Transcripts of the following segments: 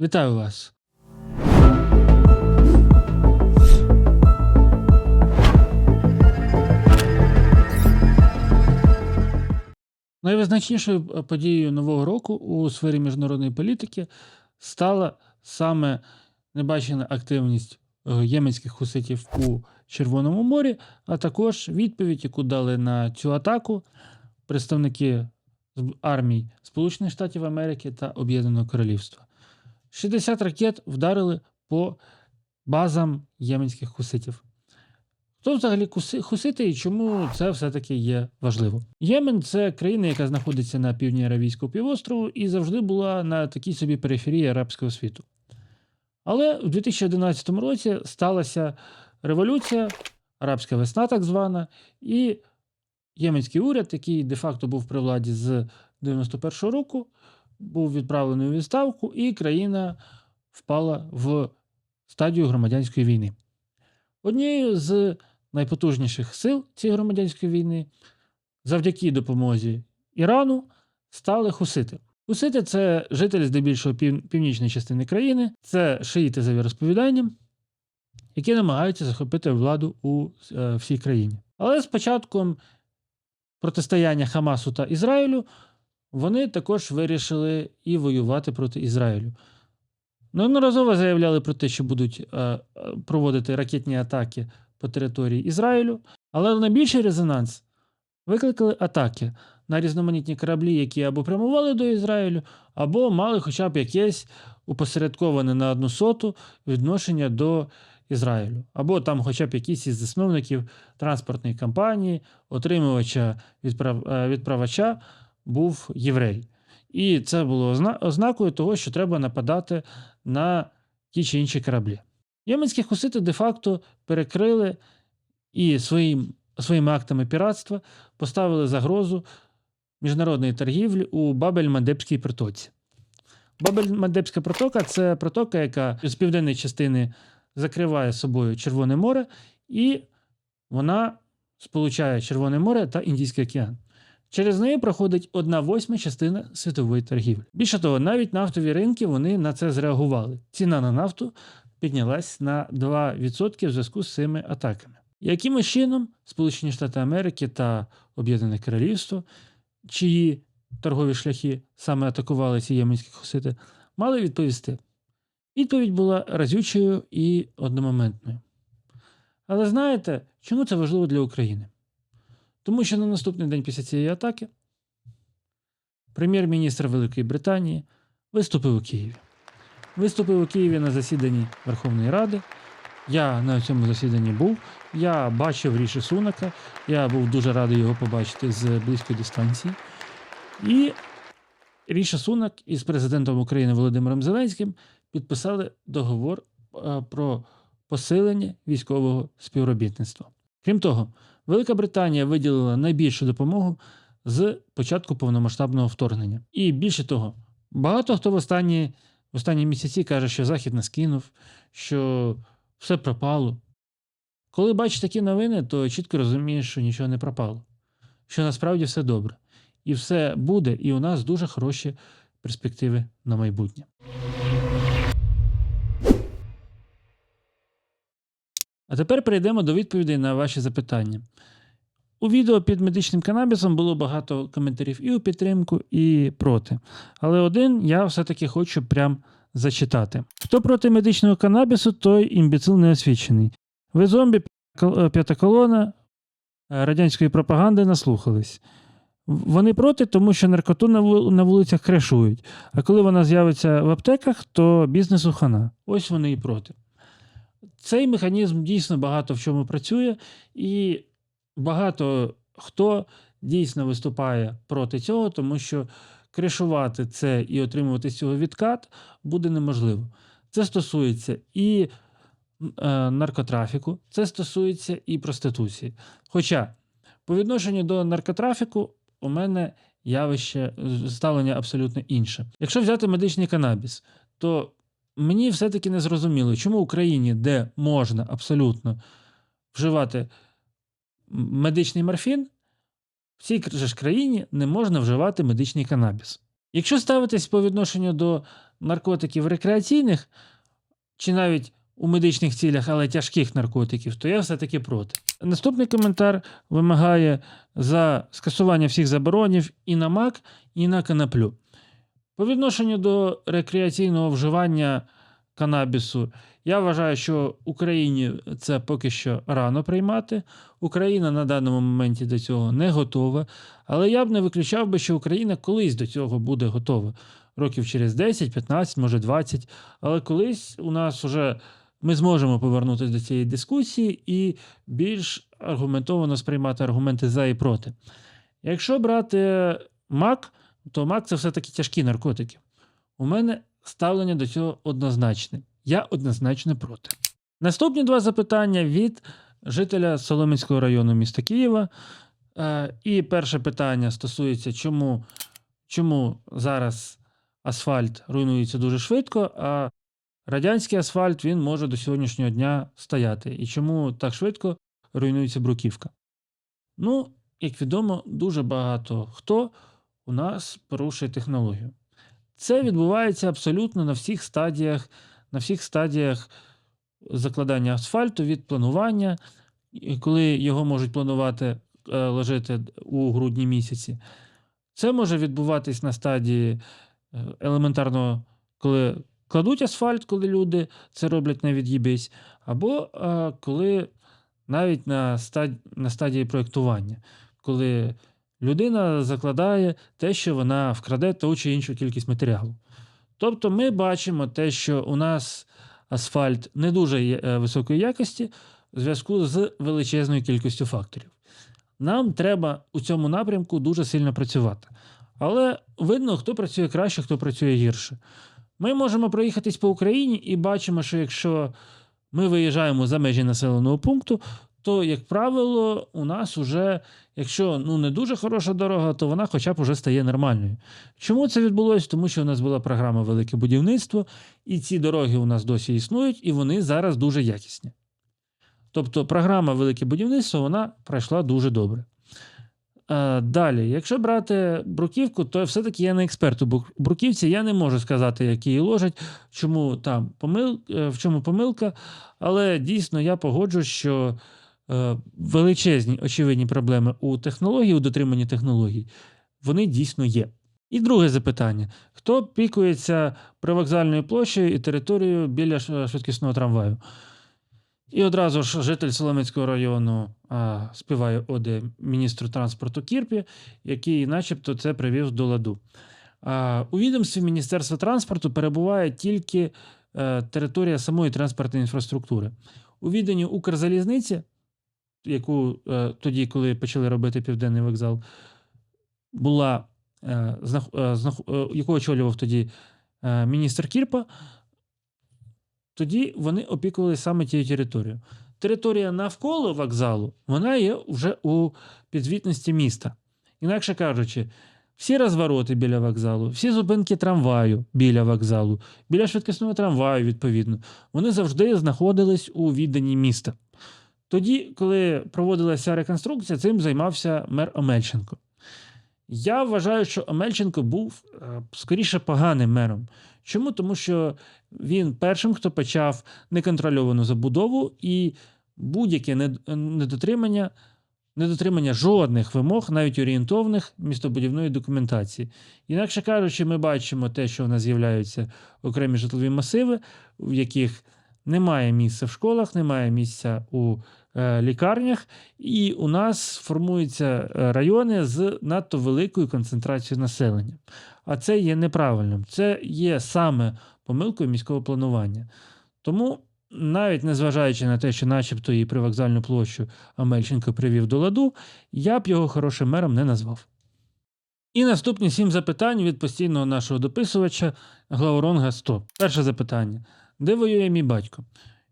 Вітаю вас! Найвизначнішою е, подією нового року у сфері міжнародної політики стала саме небачена активність е, єменських хуситів у Червоному морі, а також відповідь, яку дали на цю атаку представники армій Сполучених Штатів Америки та Об'єднаного Королівства. 60 ракет вдарили по базам єменських хуситів. Хто взагалі хусити і чому це все-таки є важливо? Ємен це країна, яка знаходиться на півдні Аравійського півострову і завжди була на такій собі периферії арабського світу. Але в 2011 році сталася революція, арабська весна, так звана, і єменський уряд, який де-факто був при владі з 91-го року, був відправлений у відставку, і країна впала в стадію громадянської війни. Однією з найпотужніших сил цієї громадянської війни, завдяки допомозі Ірану, стали хусити. Хусити це жителі здебільшого пів- північної частини країни, це шиїти за віросповіданням, які намагаються захопити владу у е, всій країні. Але з початком протистояння Хамасу та Ізраїлю вони також вирішили і воювати проти Ізраїлю. Неодноразово заявляли про те, що будуть е, проводити ракетні атаки по території Ізраїлю, але найбільший резонанс викликали атаки на різноманітні кораблі, які або прямували до Ізраїлю, або мали хоча б якесь упосередковане на одну соту відношення до Ізраїлю, або там хоча б якийсь із засновників транспортної компанії, отримувача відправ... е, відправача був єврей. І це було ознакою того, що треба нападати на ті чи інші кораблі. Єменські хусити де-факто перекрили і своїм, своїми актами піратства поставили загрозу міжнародної торгівлі у Бабель-Мандебській протоці. Бабель-Мандебська протока це протока, яка з південної частини закриває собою Червоне море, і вона сполучає Червоне море та Індійський океан. Через неї проходить одна восьма частина світової торгівлі. Більше того, навіть нафтові ринки вони на це зреагували. Ціна на нафту піднялась на 2% в зв'язку з цими атаками. Якимось чином Сполучені Штати Америки та Об'єднане Королівство, чиї торгові шляхи саме атакували ці єменські хусити, мали відповісти. Відповідь була разючою і одномоментною. Але знаєте, чому це важливо для України? Тому що на наступний день після цієї атаки прем'єр-міністр Великої Британії виступив у Києві. Виступив у Києві на засіданні Верховної Ради. Я на цьому засіданні був. Я бачив Ріші Сунака. Я був дуже радий його побачити з близької дистанції. І Ріша Сунак із президентом України Володимиром Зеленським підписали договор е, про посилення військового співробітництва. Крім того, Велика Британія виділила найбільшу допомогу з початку повномасштабного вторгнення. І більше того, багато хто в останні, в останні місяці каже, що Захід нас кинув, що все пропало. Коли бачиш такі новини, то чітко розумієш, що нічого не пропало, що насправді все добре. І все буде, і у нас дуже хороші перспективи на майбутнє. Тепер перейдемо до відповідей на ваші запитання. У відео під медичним канабісом було багато коментарів і у підтримку, і проти. Але один я все-таки хочу прям зачитати. Хто проти медичного канабісу, той імбіцил неосвічений. Ви зомбі п'ята- колона е, радянської пропаганди наслухались. Вони проти, тому що наркоту на вулицях кришують. А коли вона з'явиться в аптеках, то бізнесу хана. Ось вони і проти. Цей механізм дійсно багато в чому працює, і багато хто дійсно виступає проти цього, тому що кришувати це і отримувати з цього відкат буде неможливо. Це стосується і е, наркотрафіку, це стосується і проституції. Хоча по відношенню до наркотрафіку у мене явище ставлення абсолютно інше. Якщо взяти медичний канабіс, то мені все-таки не зрозуміло, чому в Україні, де можна абсолютно вживати медичний морфін, в цій же ж країні не можна вживати медичний канабіс. Якщо ставитись по відношенню до наркотиків рекреаційних, чи навіть у медичних цілях, але тяжких наркотиків, то я все-таки проти. Наступний коментар вимагає за скасування всіх заборонів і на мак, і на коноплю. По відношенню до рекреаційного вживання канабісу, я вважаю, що Україні це поки що рано приймати. Україна на даному моменті до цього не готова. Але я б не виключав би, що Україна колись до цього буде готова. Років через 10, 15, може 20. Але колись у нас вже ми зможемо повернутися до цієї дискусії і більш аргументовано сприймати аргументи за і проти. Якщо брати мак, то мак це все-таки тяжкі наркотики. У мене ставлення до цього однозначне. Я однозначно проти. Наступні два запитання від жителя Соломінського району міста Києва. Е, І перше питання стосується, чому, чому зараз асфальт руйнується дуже швидко, а радянський асфальт він може до сьогоднішнього дня стояти. І чому так швидко руйнується бруківка? Ну, як відомо, дуже багато хто у нас порушує технологію. Це відбувається абсолютно на всіх стадіях, на всіх стадіях закладання асфальту від планування, коли його можуть планувати е, ложити у грудні місяці. Це може відбуватись на стадії е, елементарно, коли кладуть асфальт, коли люди це роблять на від'їбись, або е, коли навіть на стадії проєктування, коли людина закладає те, що вона вкраде ту чи іншу кількість матеріалу. Тобто ми бачимо те, що у нас асфальт не дуже е, високої якості в зв'язку з величезною кількістю факторів. Нам треба у цьому напрямку дуже сильно працювати. Але видно, хто працює краще, хто працює гірше. Ми можемо проїхатись по Україні і бачимо, що якщо ми виїжджаємо за межі населеного пункту, то, як правило, у нас уже, якщо ну, не дуже хороша дорога, то вона хоча б уже стає нормальною. Чому це відбулося? Тому що у нас була програма Велике будівництво, і ці дороги у нас досі існують, і вони зараз дуже якісні. Тобто програма Велике будівництво вона пройшла дуже добре. Е, Далі, якщо брати бруківку, то все-таки я не експерт у бруківці, я не можу сказати, як її ложать, чому там помил, е, в чому помилка, але дійсно я погоджуюсь, що величезні очевидні проблеми у технології, у дотриманні технологій, вони дійсно є. І друге запитання: хто опікується привокзальною площею і територією біля швидкісного трамваю? І одразу ж житель Солом'янського району а, співає оди міністру транспорту Кірпі, який, начебто, це привів до ладу. А, у відомстві Міністерства транспорту перебуває тільки е, територія самої транспортної інфраструктури. У відданні Укрзалізниці, яку е, тоді, коли почали робити південний вокзал, була е, знах- е, знах- е, яку очолював тоді е, міністр Кірпа, тоді вони опікувалися саме тією територією. Територія навколо вокзалу вона є вже у підзвітності міста. Інакше кажучи, всі розвороти біля вокзалу, всі зупинки трамваю біля вокзалу, біля швидкісного трамваю, відповідно, вони завжди знаходились у відданні міста. Тоді, коли проводилася реконструкція, цим займався мер Омельченко. Я вважаю, що Омельченко був е, скоріше поганим мером. Чому? Тому що він першим, хто почав неконтрольовану забудову і будь-яке недотримання, недотримання жодних вимог, навіть орієнтовних містобудівної документації. Інакше кажучи, ми бачимо те, що в нас з'являються окремі житлові масиви, в яких немає місця в школах, немає місця у е, лікарнях, і у нас формуються е, райони з надто великою концентрацією населення. А це є неправильним. Це є саме помилкою міського планування. Тому, навіть незважаючи на те, що начебто і привокзальну площу Амельченко привів до ладу, я б його хорошим мером не назвав. І наступні сім запитань від постійного нашого дописувача Глауронга 100. Перше запитання: де воює мій батько?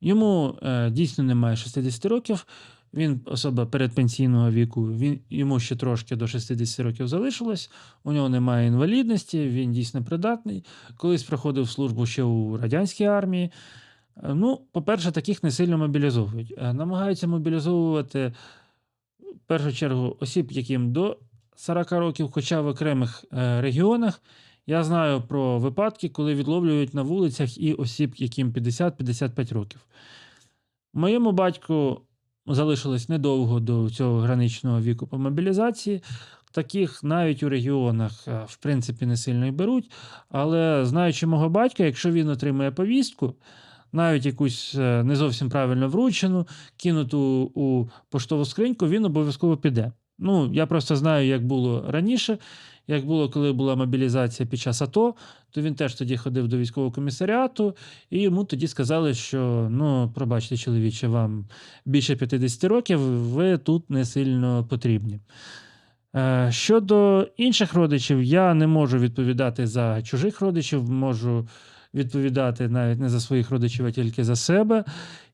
Йому е, дійсно немає 60 років. Він особа передпенсійного віку, він, йому ще трошки до 60 років залишилось, у нього немає інвалідності, він дійсно придатний. Колись проходив службу ще у радянській армії. Е, Ну, по-перше, таких не сильно мобілізовують. Е, Намагаються мобілізовувати в першу чергу осіб, яким до 40 років, хоча в окремих е, регіонах Я знаю про випадки, коли відловлюють на вулицях і осіб, яким 50-55 років. Моєму батьку залишилось недовго до цього граничного віку по мобілізації. Таких навіть у регіонах, е, в принципі, не сильно й беруть. Але знаючи мого батька, якщо він отримує повістку, навіть якусь е, не зовсім правильно вручену, кинуту у поштову скриньку, він обов'язково піде. Ну, я просто знаю, як було раніше. Як було, коли була мобілізація під час АТО, то він теж тоді ходив до військового комісаріату, і йому тоді сказали, що ну, пробачте, чоловіче, вам більше 50 років, ви тут не сильно потрібні. Е, Щодо інших родичів, я не можу відповідати за чужих родичів, можу відповідати навіть не за своїх родичів, а тільки за себе.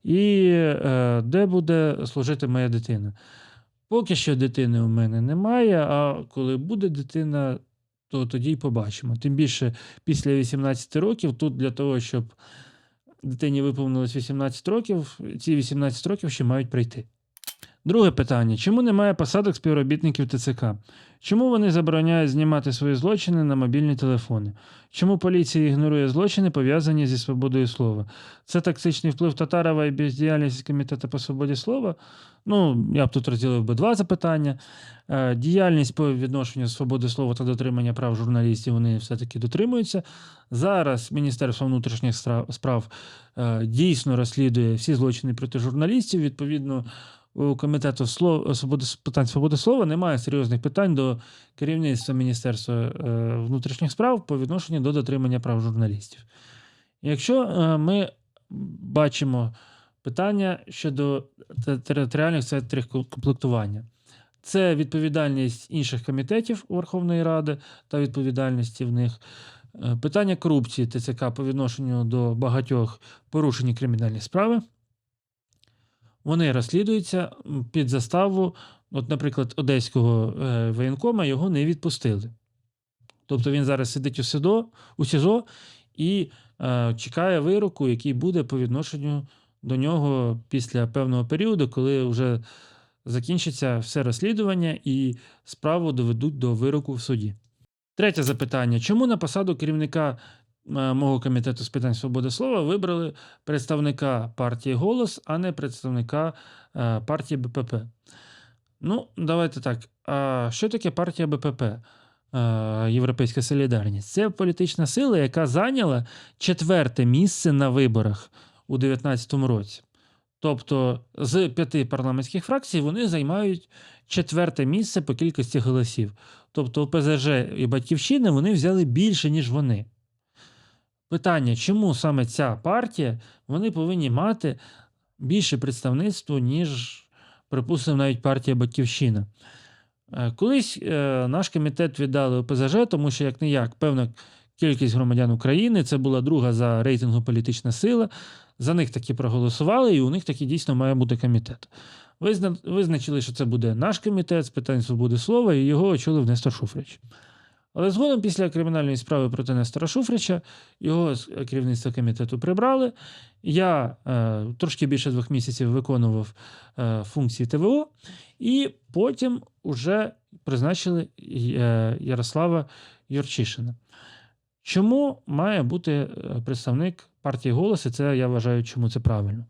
І е, де буде служити моя дитина. Поки що дитини у мене немає, а коли буде дитина, то тоді й побачимо. Тим більше після 18 років, тут для того, щоб дитині виповнилось 18 років, ці 18 років ще мають прийти. Друге питання: чому немає посадок співробітників ТЦК? Чому вони забороняють знімати свої злочини на мобільні телефони? Чому поліція ігнорує злочини, пов'язані зі свободою слова? Це токсичний вплив Татарова і бездіяльність комітету по свободі слова? Ну, я б тут розділив би два запитання. Е, Діяльність по відношенню свободи слова та дотримання прав журналістів вони все-таки дотримуються. Зараз Міністерство внутрішніх справ е, дійсно розслідує всі злочини проти журналістів. Відповідно, у комітету слов... свободи... питань свободи слова немає серйозних питань до керівництва Міністерства е, внутрішніх справ по відношенню до дотримання прав журналістів. Якщо е, ми бачимо питання щодо територіальних центрів комплектування, це відповідальність інших комітетів Верховної Ради та відповідальності в них. Е, Питання корупції ТЦК по відношенню до багатьох порушень кримінальні справи. Вони розслідуються під заставу, от, наприклад, одеського е, воєнкома його не відпустили. Тобто він зараз сидить у СИДО, у СІЗО і е, чекає вироку, який буде по відношенню до нього після певного періоду, коли вже закінчиться все розслідування і справу доведуть до вироку в суді. Третє запитання: чому на посаду керівника мого комітету з питань свободи слова вибрали представника партії Голос, а не представника е, партії БПП? Ну, давайте так. А що таке партія БПП? Е, Європейська Солідарність? Це політична сила, яка зайняла четверте місце на виборах у 2019 році. Тобто з п'яти парламентських фракцій вони займають четверте місце по кількості голосів. Тобто ОПЗЖ і Батьківщина вони взяли більше, ніж вони. Питання, чому саме ця партія вони повинні мати більше представництво, ніж, припустимо, навіть партія Батьківщина. Е, Колись е, наш комітет віддали ОПЗЖ, тому що, як не як, певна кількість громадян України, це була друга за рейтингу політична сила. За них таки проголосували, і у них таки дійсно має бути комітет. Визначили, що це буде наш комітет з питань свободи слова, і його очолив Нестор Шуфрич. Але згодом, після кримінальної справи проти Нестора Шуфрича, його з керівництва комітету прибрали. Я е, трошки більше двох місяців виконував е, функції ТВО, і потім вже призначили е, Ярослава Юрчишина. Чому має бути е, представник партії «Голос», і це я вважаю, чому це правильно.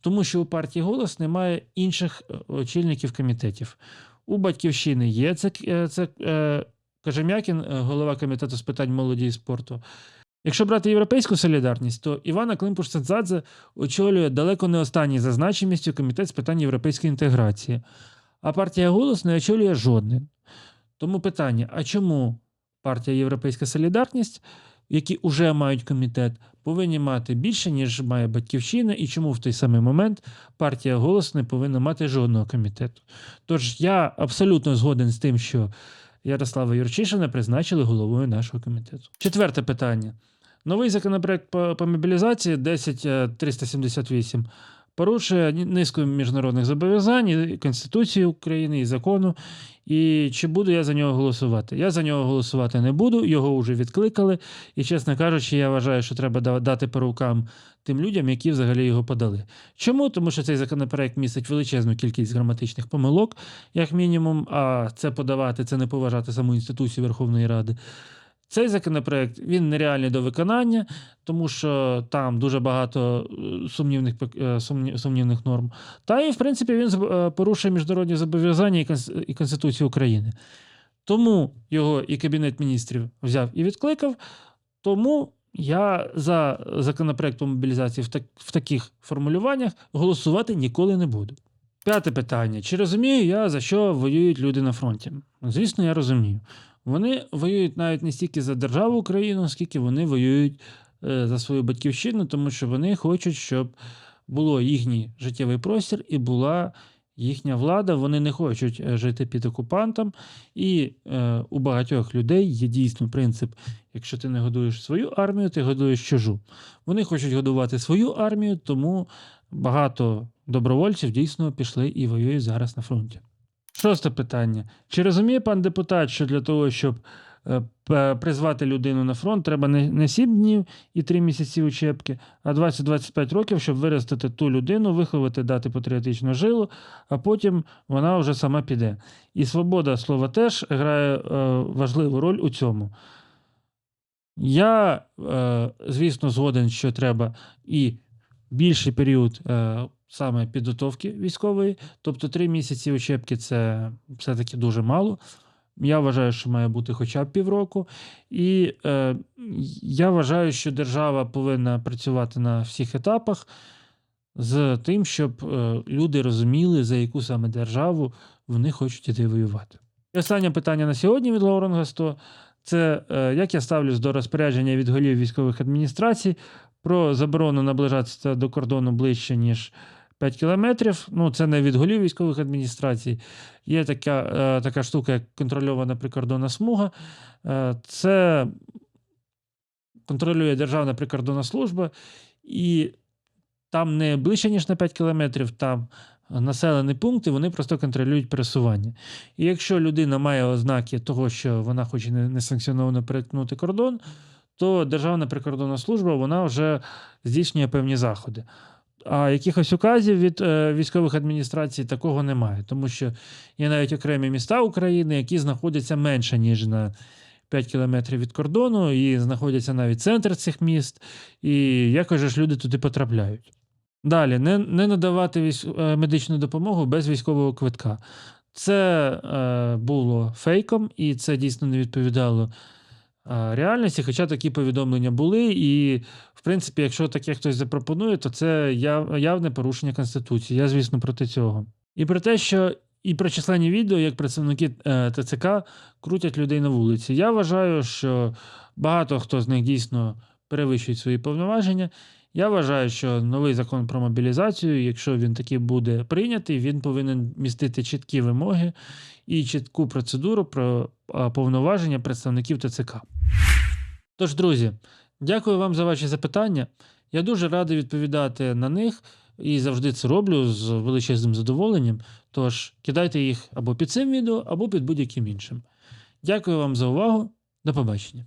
Тому що у партії «Голос» немає інших е, очільників комітетів. У батьківщини є це, це е, Кажем'якін, е, голова комітету з питань молоді і спорту. Якщо брати європейську солідарність, то Івана Климпуш-Цадзадзе очолює далеко не останній за значимістю комітет з питань європейської інтеграції, а партія «Голос» не очолює жодним. Тому питання: а чому партія Європейська Солідарність, які вже мають комітет, повинні мати більше, ніж має Батьківщина, і чому в той самий момент партія «Голос» не повинна мати жодного комітету? Тож я абсолютно згоден з тим, що Ярослава Юрчишина призначили головою нашого комітету. Четверте питання. Новий законопроект по, по мобілізації 10378 порушує низку міжнародних зобов'язань, і Конституції України і закону. І чи буду я за нього голосувати? Я за нього голосувати не буду, його вже відкликали. І, чесно кажучи, я вважаю, що треба дати по рукам тим людям, які взагалі його подали. Чому? Тому що цей законопроект містить величезну кількість граматичних помилок, як мінімум, а це подавати, це не поважати саму інституцію Верховної Ради. Цей законопроект він нереальний до виконання, тому що там дуже багато е, сумнівних, е, сумні- сумнівних норм. Та і, в принципі, він е, порушує міжнародні зобов'язання і Конституцію України. Тому його і Кабінет міністрів взяв і відкликав. Тому я за законопроект по мобілізації в, так, в таких формулюваннях голосувати ніколи не буду. П'яте питання. Чи розумію я, за що воюють люди на фронті? Звісно, я розумію. Вони воюють навіть не стільки за державу Україну, скільки вони воюють е, за свою батьківщину, тому що вони хочуть, щоб було їхній життєвий простір і була їхня влада. Вони не хочуть е, жити під окупантом. І е, у багатьох людей є дійсно принцип: якщо ти не годуєш свою армію, ти годуєш чужу. Вони хочуть годувати свою армію, тому багато добровольців дійсно пішли і воюють зараз на фронті. Шосте питання. Чи розуміє пан депутат, що для того, щоб е, призвати людину на фронт, треба не, не 7 днів і 3 місяці учебки, а 20-25 років, щоб виростити ту людину, виховати, дати патріотичну жилу, а потім вона вже сама піде. І свобода слова теж грає е, важливу роль у цьому. Я, е, звісно, згоден, що треба і більший період саме підготовки військової, тобто три місяці учебки це все-таки дуже мало. Я вважаю, що має бути хоча б півроку. І е, я вважаю, що держава повинна працювати на всіх етапах з тим, щоб е, люди розуміли, за яку саме державу вони хочуть іти воювати. І останнє питання на сьогодні від Лауренга 100 це е, як я ставлюсь до розпорядження від голів військових адміністрацій про заборону наближатися до кордону ближче, ніж 5 кілометрів. Ну, це не від голів військових адміністрацій. Є така, е, така штука, як контрольована прикордонна смуга. Е, це контролює Державна прикордонна служба, і там не ближче, ніж на 5 кілометрів, там населені пункти, вони просто контролюють пересування. І якщо людина має ознаки того, що вона хоче несанкціоновано перетнути кордон, то Державна прикордонна служба вона вже здійснює певні заходи. А якихось указів від е, військових адміністрацій такого немає, тому що є навіть окремі міста України, які знаходяться менше, ніж на 5 кілометрів від кордону, і знаходяться навіть центр цих міст, і якось ж люди туди потрапляють. Далі, не, не надавати військ... е, медичну допомогу без військового квитка. Це е, було фейком, і це дійсно не відповідало реальності, хоча такі повідомлення були. І, в принципі, якщо таке хтось запропонує, то це яв... явне порушення Конституції. Я, звісно, проти цього. І про те, що і про численні відео, як представники е, ТЦК крутять людей на вулиці. Я вважаю, що багато хто з них дійсно перевищують свої повноваження. Я вважаю, що новий закон про мобілізацію, якщо він таки буде прийнятий, він повинен містити чіткі вимоги і чітку процедуру про повноваження представників ТЦК. Тож, друзі, дякую вам за ваші запитання. Я дуже радий відповідати на них і завжди це роблю з величезним задоволенням. Тож кидайте їх або під цим відео, або під будь-яким іншим. Дякую вам за увагу. До побачення.